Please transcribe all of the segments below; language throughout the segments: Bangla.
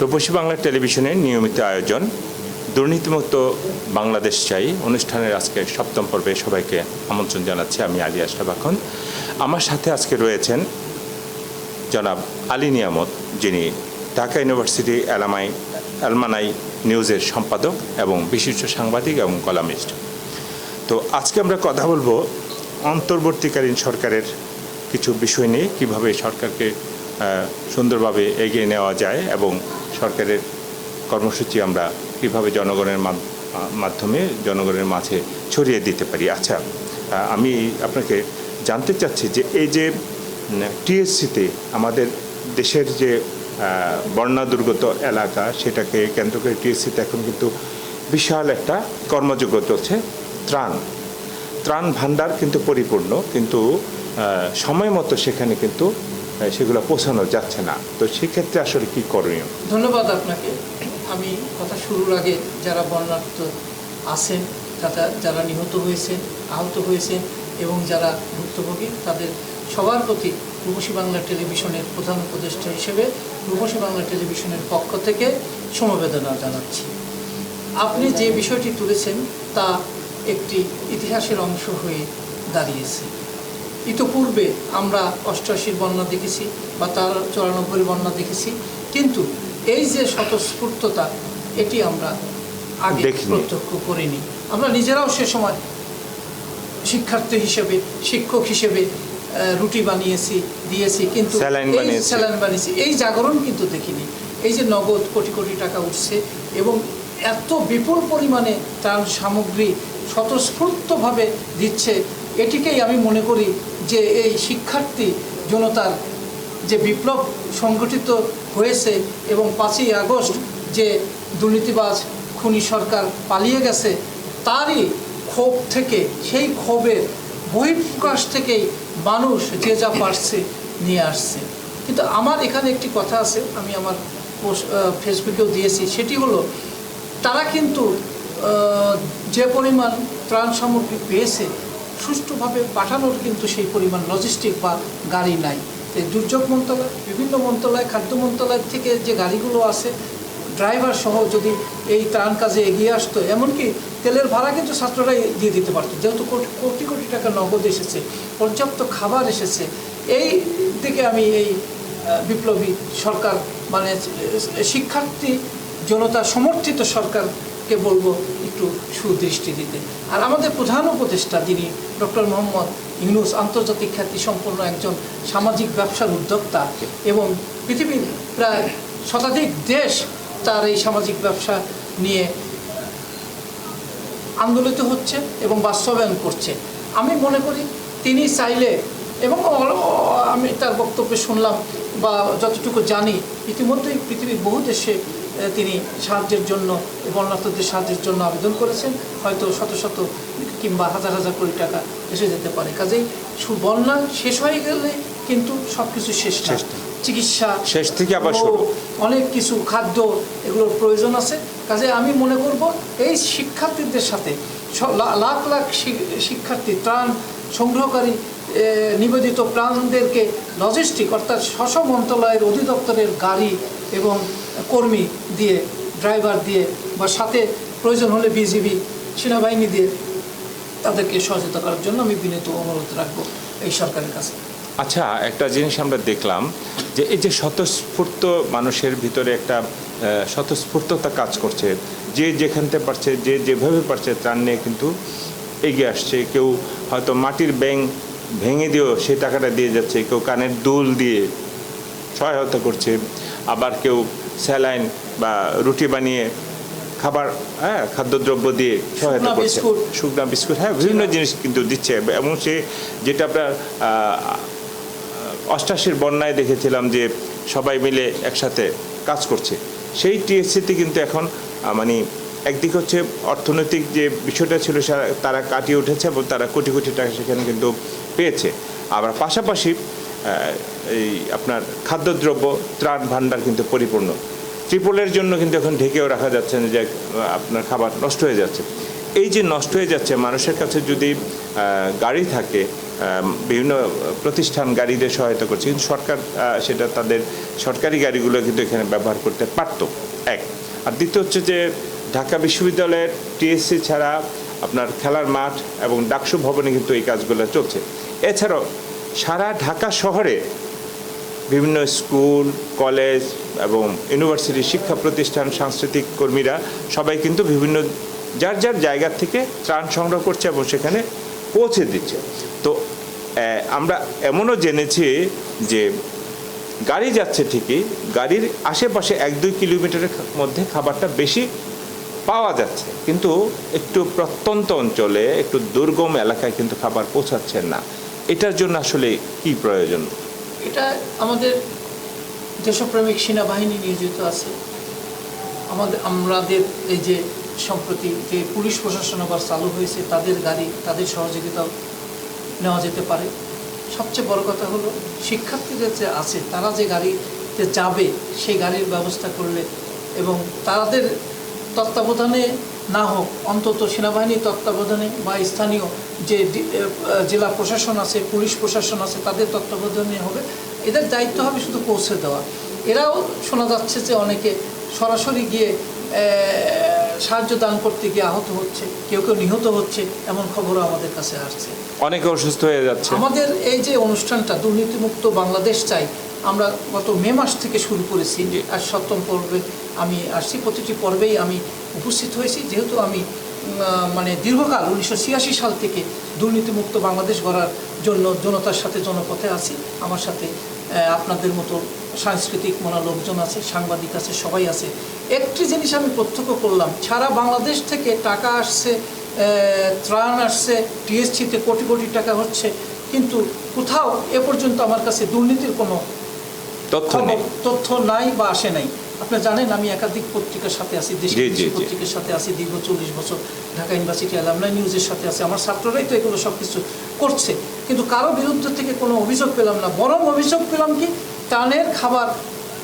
রূপসী বাংলা টেলিভিশনের নিয়মিত আয়োজন, দুর্নীতিমুক্ত বাংলাদেশ চাই অনুষ্ঠানের আজকে সপ্তম পর্বে সবাইকে আমন্ত্রণ জানাচ্ছি আমি আলী আশরাফ এখন আমার সাথে আজকে রয়েছেন জনাব আলী নিয়ামত, যিনি ঢাকা ইউনিভার্সিটি অ্যালামাই অ্যালমানাই নিউজের সম্পাদক এবং বিশিষ্ট সাংবাদিক এবং কলামিস্ট। তো আজকে আমরা কথা বলব অন্তর্বর্তীকালীন সরকারের কিছু বিষয় নিয়ে কীভাবে সরকারকে সুন্দরভাবে এগিয়ে নেওয়া যায় এবং সরকারের কর্মসূচি আমরা কীভাবে জনগণের মাধ- মাধ্যমে জনগণের মাঝে ছড়িয়ে দিতে পারি। আচ্ছা আমি আপনাকে জানতে চাচ্ছি যে এই যে টিএসসিতে আমাদের দেশের যে বন্যা দুর্গত এলাকা, সেটাকে কেন্দ্র করে টিএসসিতে এখন কিন্তু বিশাল একটা কর্মযোগ্য চলছে, ত্রাণ। ত্রাণ ভাণ্ডার কিন্তু পরিপূর্ণ, কিন্তু সময় মতো সেখানে কিন্তু সেগুলো পৌঁছানো যাচ্ছে না। তো সেক্ষেত্রে আসলে কি করণীয়? ধন্যবাদ আপনাকে। আমি কথা শুরুর আগে যারা বর্ণার্থ আছেন যারা যারা নিহত হয়েছেন, আহত হয়েছেন, এবং যারা ভুক্তভোগী, তাদের সবার প্রতি রূপসী বাংলা টেলিভিশনের প্রধান উপদেষ্টা হিসেবে রূপসী বাংলা টেলিভিশনের পক্ষ থেকে সমবেদনা জানাচ্ছি। আপনি যে বিষয়টি তুলেছেন, তা একটি ইতিহাসের অংশ হয়ে দাঁড়িয়েছে। ইতোপূর্বে আমরা অষ্টআশির বন্যা দেখেছি বা তার চুরানব্বই বন্যা দেখেছি। কিন্তু এই যে স্বতঃস্ফূর্ততা এটি আমরা আগে প্রত্যক্ষ করিনি। আমরা নিজেরাও সে সময় শিক্ষার্থী হিসেবে শিক্ষক হিসেবে রুটি বানিয়েছি দিয়েছি কিন্তু স্যালাইন বানিয়েছি। এই জাগরণ কিন্তু দেখিনি। এই যে নগদ কোটি কোটি টাকা উঠছে এবং এত বিপুল পরিমাণে তার সামগ্রী স্বতঃস্ফূর্তভাবে দিচ্ছে এটিকেই আমি মনে করি যে এই শিক্ষার্থী জনতার যে বিপ্লব সংগঠিত হয়েছে এবং পাঁচই আগস্ট যে দুর্নীতিবাজ খুনি সরকার পালিয়ে গেছে, তারই ক্ষোভ থেকে, সেই ক্ষোভের বহিঃপ্রকাশ থেকেই মানুষ যে যা পারছে নিয়ে আসছে। কিন্তু আমার এখানে একটি কথা আছে, আমি আমার ফেসবুকেও দিয়েছি, সেটি হলো, তারা কিন্তু যে পরিমাণ ত্রাণ সামগ্রী পেয়েছে সুষ্ঠুভাবে পাঠানোর কিন্তু সেই পরিমাণ লজিস্টিক বা গাড়ি নাই। এই দুর্যোগ মন্ত্রণালয়, বিভিন্ন মন্ত্রণালয়, খাদ্য মন্ত্রণালয় থেকে যে গাড়িগুলো আছে ড্রাইভার সহ যদি এই ত্রাণ কাজে এগিয়ে আসতো, এমনকি তেলের ভাড়া কিন্তু ছাত্ররাই দিয়ে দিতে পারতো। যেহেতু কোটি কোটি টাকা নগদ এসেছে, পর্যাপ্ত খাবার এসেছে, এই দিকে আমি এই বিপ্লবী সরকার মানে শিক্ষার্থী জনতা, সমর্থিত সরকারকে বলব একটু সুদৃষ্টি দিতে আর আমাদের প্রধান উপদেষ্টা যিনি ডক্টর মোহাম্মদ ইউনুস আন্তর্জাতিক খ্যাতি সম্পন্ন একজন সামাজিক ব্যবসার উদ্যোক্তা এবং পৃথিবীর প্রায় শতাধিক দেশ তার এই সামাজিক ব্যবসা নিয়ে আন্দোলিত হচ্ছে এবং বাস্তবায়ন করছে। আমি মনে করি তিনি চাইলে এবং আমি তার বক্তব্যে শুনলাম বা যতটুকু জানি, ইতিমধ্যেই পৃথিবীর বহু দেশে তিনি সাহায্যের জন্য বন্যার্থদের সাহায্যের জন্য আবেদন করেছেন। হয়তো শত শত কিংবা হাজার হাজার কোটি টাকা এসে যেতে পারে। কাজেই বন্যা শেষ হয়ে গেলে কিন্তু সব কিছু শেষ চিকিৎসা শেষ থেকে আবার অনেক কিছু খাদ্য এগুলোর প্রয়োজন আছে। কাজে আমি মনে করব এই শিক্ষার্থীদের সাথে লাখ লাখ শিক্ষার্থী ত্রাণ সংগ্রহকারী নিবেদিত প্রাণদেরকে লজিস্টিক অর্থাৎ স্ব মন্ত্রণালয়ের অধিদপ্তরের গাড়ি এবং কর্মী দিয়ে ড্রাইভার দিয়ে বা সাথে প্রয়োজন হলে বিজিবি সেনাবাহিনী দিয়ে তাদেরকে সহযোগিতা করার জন্য আমি বিনীত অনুরোধ রাখব এই সরকারের কাছে। আচ্ছা একটা জিনিস আমরা দেখলাম যে এই যে স্বতঃস্ফূর্ত মানুষের ভিতরে একটা স্বতঃস্ফূর্ততা কাজ করছে। যে যেখানতে পারছে, যে যেভাবে পারছে, ত্রাণ নিয়ে কিন্তু এগিয়ে আসছে। কেউ হয়তো মাটির ব্যাং ভেঙে দিয়েও সেই টাকাটা দিয়ে যাচ্ছে। কেউ কানের দুল দিয়ে সহায়তা করছে আবার কেউ স্যালাইন বা রুটি বানিয়ে খাবার হ্যাঁ খাদ্যদ্রব্য দিয়ে সহায়তা করছে। শুকনা বিস্কুট হ্যাঁ বিভিন্ন জিনিস কিন্তু দিচ্ছে। এবং সে যেটা আপনার অষ্টাশির বন্যায় দেখেছিলাম যে সবাই মিলে একসাথে কাজ করছে। সেই টিএসসিতে কিন্তু এখন মানে একদিক হচ্ছে অর্থনৈতিক যে বিষয়টা ছিল সা- তারা কাটিয়ে উঠেছে এবং তারা কোটি কোটি টাকা সেখানে কিন্তু পেয়েছে। আবার পাশাপাশি এই আপনার খাদ্যদ্রব্য, ত্রাণ ভাণ্ডার কিন্তু পরিপূর্ণ। ত্রিপলের জন্য কিন্তু এখন ঢেকেও রাখা যাচ্ছে না যে আপনার খাবার নষ্ট হয়ে যাচ্ছে। এই যে নষ্ট হয়ে যাচ্ছে, মানুষের কাছে যদি গাড়ি থাকে বিভিন্ন প্রতিষ্ঠান গাড়িদের সহায়তা করছে, কিন্তু সরকার সেটা তাদের সরকারি গাড়িগুলো কিন্তু এখানে ব্যবহার করতে পারতো। এক। আর দ্বিতীয় হচ্ছে যে, ঢাকা বিশ্ববিদ্যালয়ের টিএসসি ছাড়া আপনার খেলার মাঠ এবং ডাকসু ভবনে কিন্তু এই কাজগুলো চলছে। এছাড়াও সারা ঢাকা শহরে বিভিন্ন স্কুল, কলেজ এবং ইউনিভার্সিটি শিক্ষা প্রতিষ্ঠান, সাংস্কৃতিক কর্মীরা সবাই কিন্তু বিভিন্ন যার যার জায়গা থেকে ত্রাণ সংগ্রহ করছে এবং সেখানে পৌঁছে দিচ্ছে। তো আমরা এমনও জেনেছি যে গাড়ি যাচ্ছে ঠিকই, গাড়ির আশেপাশে এক দুই কিলোমিটারের মধ্যে খাবারটা বেশি পাওয়া যাচ্ছে, কিন্তু একটু প্রত্যন্ত অঞ্চলে, একটু দুর্গম এলাকায় কিন্তু খাবার পৌঁছাচ্ছে না। এটার জন্য আসলে কি প্রয়োজন? এটা আমাদের দেশপ্রেমিক সেনাবাহিনী নিয়োজিত আছে। আমাদের আমাদের এই যে সম্প্রতি যে পুলিশ প্রশাসন আবার চালু হয়েছে, তাদের গাড়ি, তাদের সহযোগিতাও নেওয়া যেতে পারে। সবচেয়ে বড় কথা হলো, শিক্ষার্থীদের যে আছে, তারা যে গাড়িতে যাবে, সেই গাড়ির ব্যবস্থা করলে এবং তাদের তত্ত্বাবধানে না হোক অন্তত সেনাবাহিনীর তত্ত্বাবধানে বা স্থানীয় যে জেলা প্রশাসন আছে পুলিশ প্রশাসন আছে তাদের তত্ত্বাবধানে হবে। এদের দায়িত্ব হবে শুধু পৌঁছে দেওয়া। এরাও শোনা যাচ্ছে যে অনেকে সরাসরি গিয়ে সাহায্য দান করতে গিয়ে আহত হচ্ছে কেউ কেউ নিহত হচ্ছে এমন খবরও আমাদের কাছে আসছে। অনেকে অসুস্থ হয়ে যাচ্ছে। আমাদের এই যে অনুষ্ঠানটা দুর্নীতিমুক্ত বাংলাদেশ চাই আমরা গত মে মাস থেকে শুরু করেছি যে আর সপ্তম পর্বে আমি আসছি। প্রতিটি পর্বেই আমি উপস্থিত হয়েছি। যেহেতু আমি মানে দীর্ঘকাল উনিশশো ছিয়াশি সাল থেকে দুর্নীতিমুক্ত বাংলাদেশ গড়ার জন্য জনতার সাথে জনপথে আছি। আমার সাথে আপনাদের মতো সাংস্কৃতিক মনা লোকজন আছে, সাংবাদিক আছে, সবাই আছে। একটি জিনিস আমি প্রত্যক্ষ করলাম, সারা বাংলাদেশ থেকে টাকা আসছে ত্রাণ আসছে টিএসসিতে কোটি কোটি টাকা হচ্ছে। কিন্তু কোথাও এ পর্যন্ত আমার কাছে দুর্নীতির কোনো তথ্য নেই। তথ্য নাই বা আসে নাই। আপনি জানেন আমি একাধিক পত্রিকার সাথে আছি। পত্রিকার সাথে আছি দীর্ঘ চল্লিশ বছর ঢাকা ইউনিভার্সিটি অ্যালামনাই নিউজের সাথে আছে। আমার ছাত্ররাই তো এগুলো সব কিছু করছে। কিন্তু কারও বিরুদ্ধে থেকে কোনো অভিযোগ পেলাম না। বরং অভিযোগ পেলাম কি টানের খাবার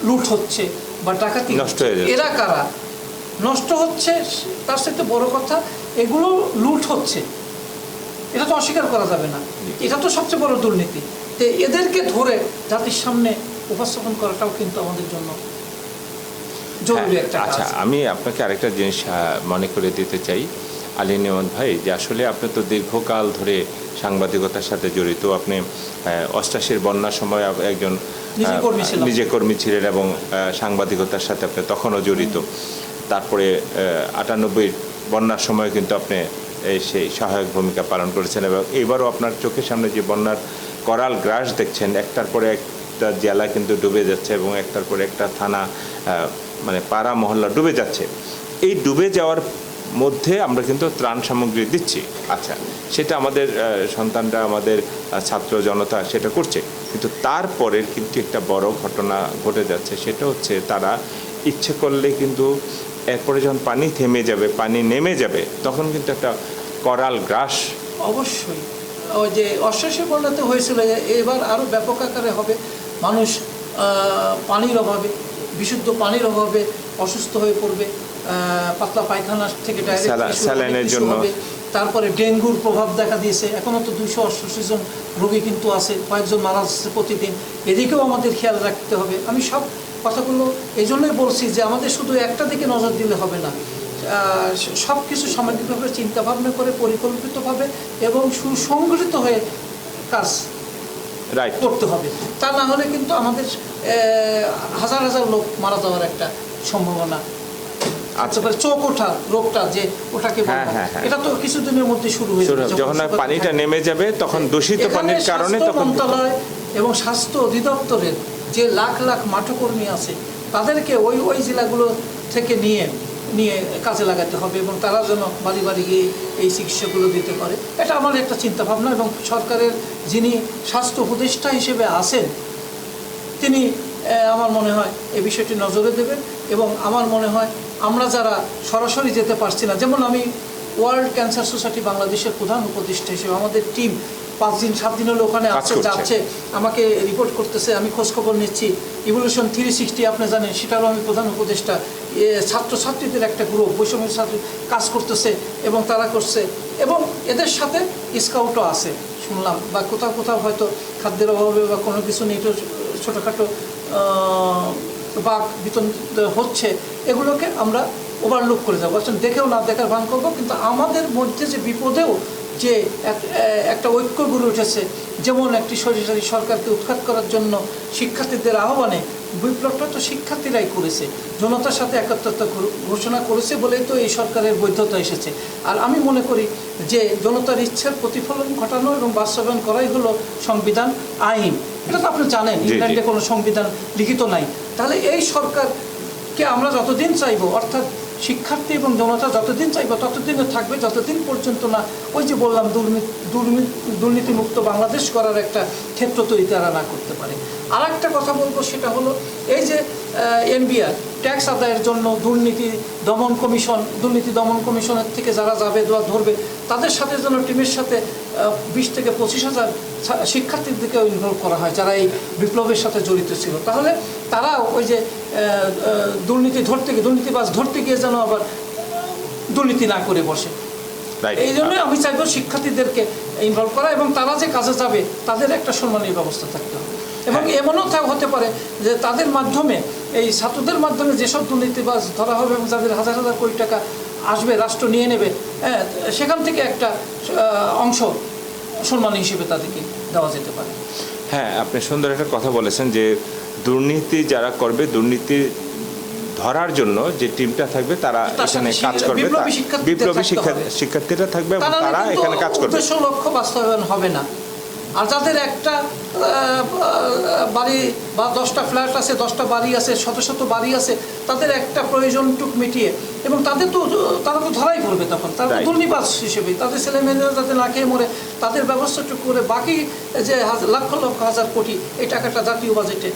লুট হচ্ছে বা ডাকাতি নষ্ট এরা কারা? নষ্ট হচ্ছে তার সাথে বড় কথা এগুলো লুট হচ্ছে। এটা তো অস্বীকার করা যাবে না। এটা তো সবচেয়ে বড় দুর্নীতি। তো এদেরকে ধরে জাতির সামনে উপস্থাপন করাটাও কিন্তু আমাদের জন্য হ্যাঁ, আচ্ছা আমি আপনাকে আরেকটা জিনিস মনে করে দিতে চাই আলী নিয়মত ভাই যে আসলে আপনি তো দীর্ঘকাল ধরে সাংবাদিকতার সাথে জড়িত আপনি অষ্টাশির বন্যার সময় একজন নিজে কর্মী ছিলেন এবং সাংবাদিকতার সাথে আপনি তখনও জড়িত। তারপরে আটানব্বই বন্যার সময় কিন্তু আপনি এই সেই সহায়ক ভূমিকা পালন করেছেন এবং এবারও আপনার চোখের সামনে যে বন্যার করাল গ্রাস দেখছেন একটার পরে একটা জেলা কিন্তু ডুবে যাচ্ছে এবং একটার পর একটা থানা মানে পাড়া, মহল্লা ডুবে যাচ্ছে। এই ডুবে যাওয়ার মধ্যে আমরা কিন্তু ত্রাণ সামগ্রী দিচ্ছি। আচ্ছা সেটা আমাদের সন্তানরা, আমাদের ছাত্র জনতা সেটা করছে। কিন্তু তারপরের কিন্তু একটা বড় ঘটনা ঘটে যাচ্ছে, সেটা হচ্ছে তারা ইচ্ছে করলে কিন্তু এরপরে যখন পানি থেমে যাবে, পানি নেমে যাবে, তখন কিন্তু একটা করাল গ্রাস। অবশ্যই। ওই যে অশ্বাসের বন্যাতে হয়েছিল, এবার আরও ব্যাপক আকারে হবে। মানুষ পানির অভাবে বিশুদ্ধ পানির অভাবে অসুস্থ হয়ে পড়বে পাতলা পায়খানা থেকে। তারপরে ডেঙ্গুর প্রভাব দেখা দিয়েছে। এখনও তো দুইশো অষ্টাশি জন রোগী কিন্তু আছে কয়েকজন মারা যাচ্ছে প্রতিদিন। এদিকেও আমাদের খেয়াল রাখতে হবে। আমি সব কথাগুলো এই জন্যই বলছি যে আমাদের শুধু একটা দিকে নজর দিলে হবে না। সব কিছু সামাজিকভাবে চিন্তা ভাবনা করে পরিকল্পিতভাবে এবং সুসংগঠিত হয়ে কাজ করতে হবে। তা না হলে কিন্তু আমাদের হাজার হাজার লোক মারা যাওয়ার একটা সম্ভাবনা। আচ্ছা। তারপরে চোখ ওঠা রোগটা যে ওটাকে হ্যাঁ, হ্যাঁ, হ্যাঁ। এটা তো কিছুদিনের মধ্যে শুরু হয়ে যখন পানিটা নেমে যাবে তখন দূষিত পানির কারণে স্বাস্থ্য তখন মন্ত্রণালয় এবং স্বাস্থ্য অধিদপ্তরের যে লাখ লাখ মাঠকর্মী আছে তাদেরকে ওই ওই জেলাগুলো থেকে নিয়ে নিয়ে কাজে লাগাতে হবে এবং তারা যেন বাড়ি বাড়ি গিয়ে এই চিকিৎসাগুলো দিতে পারে। এটা আমার একটা চিন্তা ভাবনা এবং সরকারের যিনি স্বাস্থ্য উপদেষ্টা হিসেবে আছেন, তিনি আমার মনে হয় এই বিষয়টি নজরে দেবেন এবং আমার মনে হয় আমরা যারা সরাসরি যেতে পারছি না, যেমন আমি ওয়ার্ল্ড ক্যান্সার সোসাইটি বাংলাদেশের প্রধান উপদেষ্টা হিসেবে, আমাদের টিম পাঁচ দিন সাত দিন হলো ওখানে আছে যাচ্ছে আমাকে রিপোর্ট করতেছে আমি খোঁজখবর নিচ্ছি। ইভলিউশন থ্রি সিক্সটি আপনি জানেন সেটারও আমি প্রধান উপদেষ্টা। এ, ছাত্রছাত্রীদের একটা গ্রুপ বৈষম্য ছাত্র কাজ করতেছে এবং তারা করছে। এবং এদের সাথে স্কাউটও আছে শুনলাম বা কোথাও কোথাও হয়তো খাদ্যের অভাবে বা কোনো কিছু নিয়ে ছোটোখাটো বাঘ বিতন হচ্ছে এগুলোকে আমরা ওভারলুক করে যাব। আসলে দেখেও না দেখার ভান করব কিন্তু আমাদের মধ্যে যে বিপদেও যে একটা ঐক্য গড়ে উঠেছে যেমন একটি সরিষারি সরকারকে উৎখাত করার জন্য শিক্ষার্থীদের আহ্বানে বিপ্লবটা তো শিক্ষার্থীরাই করেছে জনতার সাথে একাত্মতা ঘোষণা করেছে বলেই তো এই সরকারের বৈধতা এসেছে। আর আমি মনে করি যে জনতার ইচ্ছার প্রতিফলন ঘটানো এবং বাস্তবায়ন করাই হলো সংবিধান আইন। এটা তো আপনি জানেন ইংল্যান্ডে কোনো সংবিধান লিখিত নাই। তাহলে এই সরকারকে আমরা যতদিন চাইব অর্থাৎ শিক্ষার্থী এবং জনতা যতদিন চাইবে ততদিনও থাকবে, যতদিন পর্যন্ত না ওই যে বললাম, দুর্নীতি দুর্নীতি, দুর্নীতিমুক্ত বাংলাদেশ করার একটা ক্ষেত্র তৈরি তারা না করতে পারে। আর একটা কথা বলব, সেটা হলো এই যে এনবিআর ট্যাক্স আদায়ের জন্য দুর্নীতি দমন কমিশন দুর্নীতি দমন কমিশনের থেকে যারা যাবে বা ধরবে তাদের সাথে যেন টিমের সাথে বিশ থেকে পঁচিশ হাজার শিক্ষার্থীদেরকেও ইনভলভ করা হয় যারা এই বিপ্লবের সাথে জড়িত ছিল। তাহলে তারা ওই যে দুর্নীতি ধরতে গিয়ে দুর্নীতিবাজ ধরতে গিয়ে যেন আবার দুর্নীতি না করে বসে। এই জন্যই আমি চাইব শিক্ষার্থীদেরকে ইনভলভ করা এবং তারা যে কাজে যাবে তাদের একটা সম্মানের ব্যবস্থা থাকতে হবে। এবং এমনও হতে পারে যে তাদের মাধ্যমে এই ছাত্রদের মাধ্যমে যেসব দুর্নীতিবাজ ধরা হবে এবং যাদের হাজার হাজার কোটি টাকা আসবে রাষ্ট্র নিয়ে নেবে হ্যাঁ সেখান থেকে একটা অংশ সম্মান হিসেবে তাদেরকে দেওয়া যেতে পারে। হ্যাঁ আপনি সুন্দর একটা কথা বলেছেন যে দুর্নীতি যারা করবে দুর্নীতি ধরার জন্য যে টিমটা থাকবে তারা এখানে কাজ করবে বিপ্লবী। শিক্ষার্থীরা থাকবে এবং তারা এখানে কাজ করবে। লক্ষ্য বাস্তবায়ন হবে না। আর যাদের একটা বাড়ি বা দশটা ফ্ল্যাট আছে দশটা বাড়ি আছে শত শত বাড়ি আছে তাদের একটা প্রয়োজনটুক মিটিয়ে। এবং তাদের তো তারা তো ধরাই পড়বে তখন। তারা Right. হিসেবে। তাদের ছেলে মেয়েরা যাতে না খেয়ে মরে তাদের ব্যবস্থাটুকু করে বাকি যে লক্ষ লক্ষ হাজার কোটি এই টাকাটা জাতীয় বাজেটে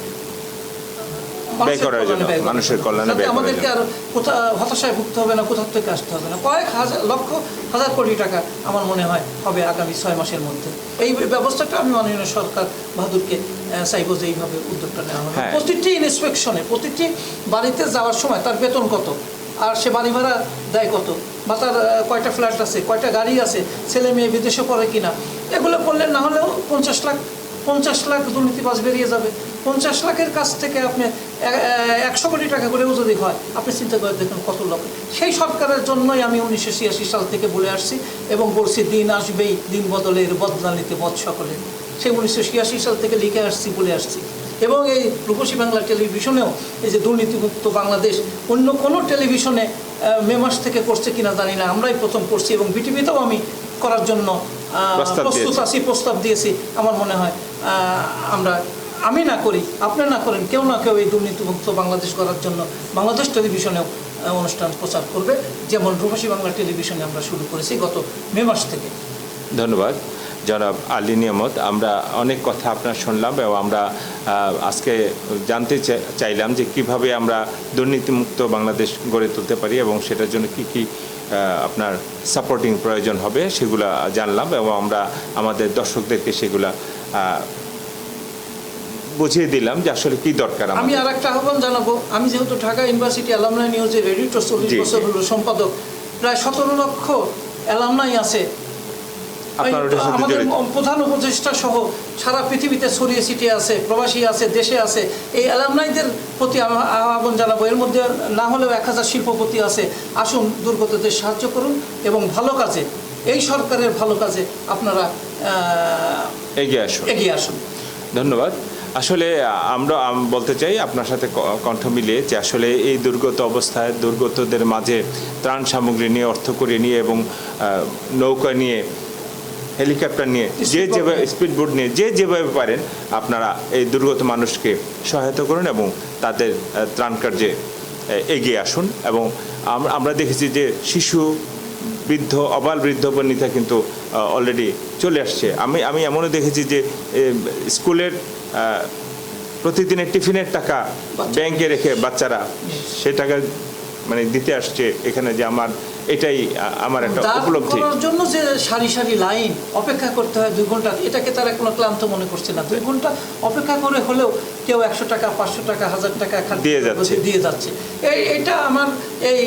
করার জন্য, মানুষের কল্যাণে ব্যয় আমাদেরকে আর কোথা হতাশায় ভুগতে হবে না কোথার থেকে আসতে হবে না। কয়েক হাজার লক্ষ হাজার কোটি টাকা আমার মনে হয় হবে আগামী ছয় মাসের মধ্যে। এই ব্যবস্থাটা আমি মাননীয় সরকার বাহাদুরকে চাইব যে এইভাবে উদ্যোগটা নেওয়া হবে। হ্যাঁ। প্রতিটি ইন্সপেকশনে প্রতিটি বাড়িতে যাওয়ার সময় তার বেতন কত? আর সে বাড়ি ভাড়া দেয় কত? বা তার কয়টা ফ্ল্যাট আছে কয়টা গাড়ি আছে ছেলে মেয়ে বিদেশে পড়ে কিনা? এগুলো করলে না হলেও পঞ্চাশ লাখ পঞ্চাশ লাখ দুর্নীতিবাজ বেরিয়ে যাবে। পঞ্চাশ লাখের কাছ থেকে আপনি একশো কোটি টাকা করেও যদি হয় আপনি চিন্তা করে দেখুন কত লাভ। সেই সরকারের জন্যই আমি উনিশশো ছিয়াশি সাল থেকে বলে আসছি এবং বলছি দিন আসবেই দিন বদলের বদলা নিতে বদ সকলে। সেই উনিশশো ছিয়াশি সাল থেকে লিখে আসছি বলে আসছি। এবং এই রূপসী বাংলা টেলিভিশনেও এই যে দুর্নীতিমুক্ত বাংলাদেশ অন্য কোনো টেলিভিশনে মে মাস থেকে করছে কিনা জানি না আমরাই প্রথম করছি এবং বিটিভিতেও আমি করার জন্য প্রস্তুত আছি প্রস্তাব দিয়েছি। আমার মনে হয় আমরা আমি না করি আপনি না করেন, কেউ না কেউ এই দুর্নীতিমুক্ত বাংলাদেশ করার জন্য বাংলাদেশ টেলিভিশনেও অনুষ্ঠান প্রচার করবে, যেমন রূপসী বাংলা টেলিভিশনে আমরা শুরু করেছি গত মে মাস থেকে। ধন্যবাদ। জনাব আলী নিয়ামত, আমরা অনেক কথা আপনার শুনলাম এবং আমরা আজকে জানতে চাইলাম যে কীভাবে আমরা দুর্নীতিমুক্ত বাংলাদেশ গড়ে তুলতে পারি এবং সেটার জন্য কি কি আপনার সাপোর্টিং প্রয়োজন হবে, সেগুলা জানলাম এবং আমরা আমাদের দর্শকদেরকে সেগুলা বুঝিয়ে দিলাম যে আসলে কি দরকার আমি আর একটা আহ্বান জানাব। আমি যেহেতু ঢাকা ইউনিভার্সিটি অ্যালামনাই নিউজের এডিটর চল্লিশ। বছর হলো সম্পাদক প্রায় সতেরো লক্ষ অ্যালামনাই আছে। আমাদের প্রধান উপদেষ্টা সহ সারা পৃথিবীতে ছড়িয়ে ছিটিয়ে আছে প্রবাসী আছে দেশে আছে। এই অ্যালামনাইদের প্রতি আহ্বান জানাব। এর মধ্যে না হলেও এক হাজার শিল্পপতি আছে। আসুন দুর্গতদের সাহায্য করুন এবং ভালো কাজে এই সরকারের ভালো কাজে আপনারা এগিয়ে আসুন। এগিয়ে আসুন। ধন্যবাদ। আসলে আমরা বলতে চাই আপনার সাথে কণ্ঠ মিলিয়ে যে আসলে এই দুর্গত অবস্থায় দুর্গতদের মাঝে ত্রাণ সামগ্রী নিয়ে অর্থ করে নিয়ে এবং নৌকা নিয়ে হেলিকপ্টার নিয়ে যে যেভাবে। স্পিড বোট নিয়ে যে যেভাবে পারেন আপনারা এই দুর্গত মানুষকে সহায়তা করুন এবং তাদের ত্রাণ কার্যে এগিয়ে আসুন এবং আমরা দেখেছি যে শিশু বৃদ্ধ অবাল বৃদ্ধ বনিতা কিন্তু অলরেডি চলে আসছে আমি আমি এমনও দেখেছি যে স্কুলের প্রতিদিনের টিফিনের টাকা ব্যাংকে রেখে বাচ্চারা সে টাকা মানে দিতে আসছে এখানে যে আমার এটাই আমার একটা উপলব্ধি। জন্য যে সারি সারি লাইন অপেক্ষা করতে হয় দুই ঘণ্টা এটাকে তারা কোনো ক্লান্ত মনে করছে না। দুই ঘণ্টা অপেক্ষা করে হলেও কেউ একশো টাকা পাঁচশো টাকা হাজার টাকা দিয়ে যাচ্ছে। দিয়ে যাচ্ছে। এই এটা আমার এই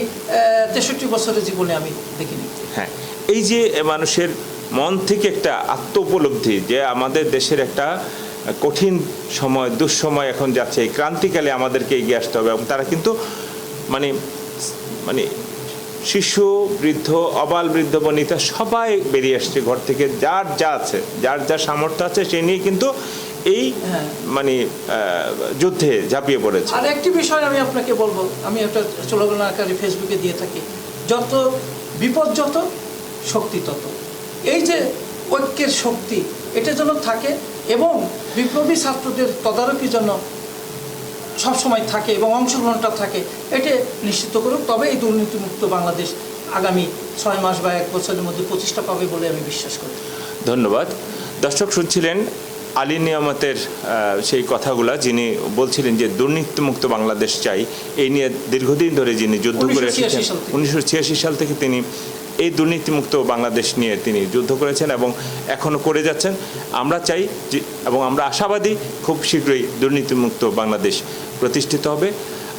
তেষট্টি বছরের জীবনে আমি দেখিনি। হ্যাঁ এই যে মানুষের মন থেকে একটা আত্ম উপলব্ধি যে আমাদের দেশের একটা কঠিন সময় দুঃসময় এখন যাচ্ছে। এই ক্রান্তিকালে আমাদেরকে এগিয়ে আসতে হবে এবং তারা কিন্তু মানে মানে শিশু বৃদ্ধ অবাল বৃদ্ধ বনিতা সবাই বেরিয়ে আসছে ঘর থেকে। যার যা আছে যার যা সামর্থ্য আছে সে নিয়ে কিন্তু এই হ্যাঁ। মানে যুদ্ধে ঝাঁপিয়ে পড়েছে। আর একটি বিষয় আমি আপনাকে বলব আমি একটা স্লোগান আকারে ফেসবুকে দিয়ে থাকি। যত বিপদ যত শক্তি তত। এই যে ঐক্যের শক্তি এটা যেন থাকে এবং বিপ্লবী ছাত্রদের তদারকির জন্য সবসময় থাকে এবং অংশগ্রহণটা থাকে এটা নিশ্চিত করুক। তবে এই দুর্নীতিমুক্ত বাংলাদেশ আগামী ছয় মাস বা এক বছরের মধ্যে প্রতিষ্ঠা পাবে বলে আমি বিশ্বাস করি। ধন্যবাদ। দর্শক শুনছিলেন আলী নিয়ামতের সেই কথাগুলা যিনি বলছিলেন যে দুর্নীতিমুক্ত বাংলাদেশ চাই এই নিয়ে দীর্ঘদিন ধরে যিনি যুদ্ধ করে 1986 এসেছেন উনিশশো ছিয়াশি সাল থেকে তিনি এই দুর্নীতিমুক্ত বাংলাদেশ নিয়ে তিনি যুদ্ধ করেছেন এবং এখনও করে যাচ্ছেন। আমরা চাই যে, এবং আমরা আশাবাদী খুব শীঘ্রই দুর্নীতিমুক্ত বাংলাদেশ প্রতিষ্ঠিত হবে।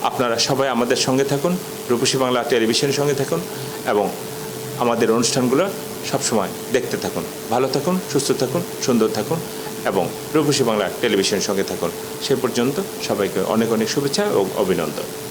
আপনারা সবাই আমাদের সঙ্গে থাকুন, রূপসী বাংলা টেলিভিশনের সঙ্গে থাকুন এবং আমাদের অনুষ্ঠানগুলো সবসময় দেখতে থাকুন। ভালো থাকুন, সুস্থ থাকুন, সুন্দর থাকুন এবং রূপসী বাংলা টেলিভিশনের সঙ্গে থাকুন। সে পর্যন্ত সবাইকে অনেক অনেক শুভেচ্ছা ও অভিনন্দন।